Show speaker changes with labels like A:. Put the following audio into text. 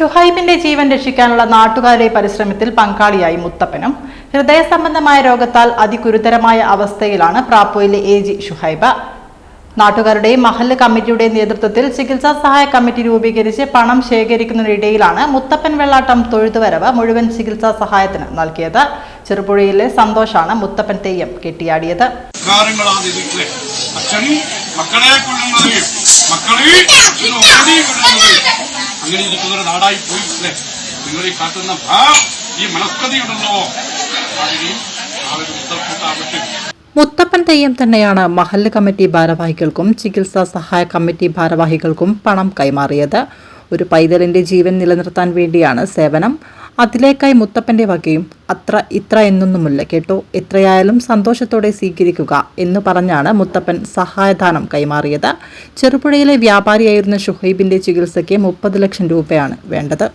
A: ഷുഹൈബിന്റെ ജീവൻ രക്ഷിക്കാനുള്ള നാട്ടുകാരുടെ പരിശ്രമത്തിൽ പങ്കാളിയായി മുത്തപ്പനും. ഹൃദയ സംബന്ധമായ രോഗത്താൽ അതിഗുരുതരമായ അവസ്ഥയിലാണ് പ്രാപ്പോയിലെ എ ജി ഷുഹൈബ. നാട്ടുകാരുടെയും മഹല്ല് കമ്മിറ്റിയുടെ നേതൃത്വത്തിൽ ചികിത്സാ സഹായ കമ്മിറ്റി രൂപീകരിച്ച് പണം ശേഖരിക്കുന്നതിനിടയിലാണ് മുത്തപ്പൻ വെള്ളാട്ടം തൊഴുതുവരവ് മുഴുവൻ ചികിത്സാ സഹായത്തിന് നൽകിയത്. ചെറുപുഴയിലെ സന്തോഷാണ് മുത്തപ്പൻ തെയ്യം കെട്ടിയാടിയത്.
B: മക്കളെ മക്കളെ അങ്ങനെ ഇരിക്കുന്ന നാടായി പോയി അല്ലേ? നിങ്ങൾ ഈ കാട്ടുന്ന ഭാ ഈ മനസ്കതയുണ്ടല്ലോ
A: മുത്തപ്പൻ തെയ്യം തന്നെയാണ് മഹല്ല് കമ്മിറ്റി ഭാരവാഹികൾക്കും ചികിത്സാ സഹായ കമ്മിറ്റി ഭാരവാഹികൾക്കും പണം കൈമാറിയത്. ഒരു പൈതലിന്റെ ജീവൻ നിലനിർത്താൻ വേണ്ടിയാണ് സേവനം. അതിലേക്കായി മുത്തപ്പന്റെ വകയും അത്ര ഇത്ര എന്നൊന്നുമില്ല കേട്ടോ. എത്രയായാലും സന്തോഷത്തോടെ സ്വീകരിക്കുക എന്ന് പറഞ്ഞാണ് മുത്തപ്പൻ സഹായദാനം കൈമാറിയത്. ചെറുപുഴയിലെ വ്യാപാരിയായിരുന്ന ഷുഹൈബിന്റെ ചികിത്സയ്ക്ക് മുപ്പത് ലക്ഷം രൂപയാണ് വേണ്ടത്.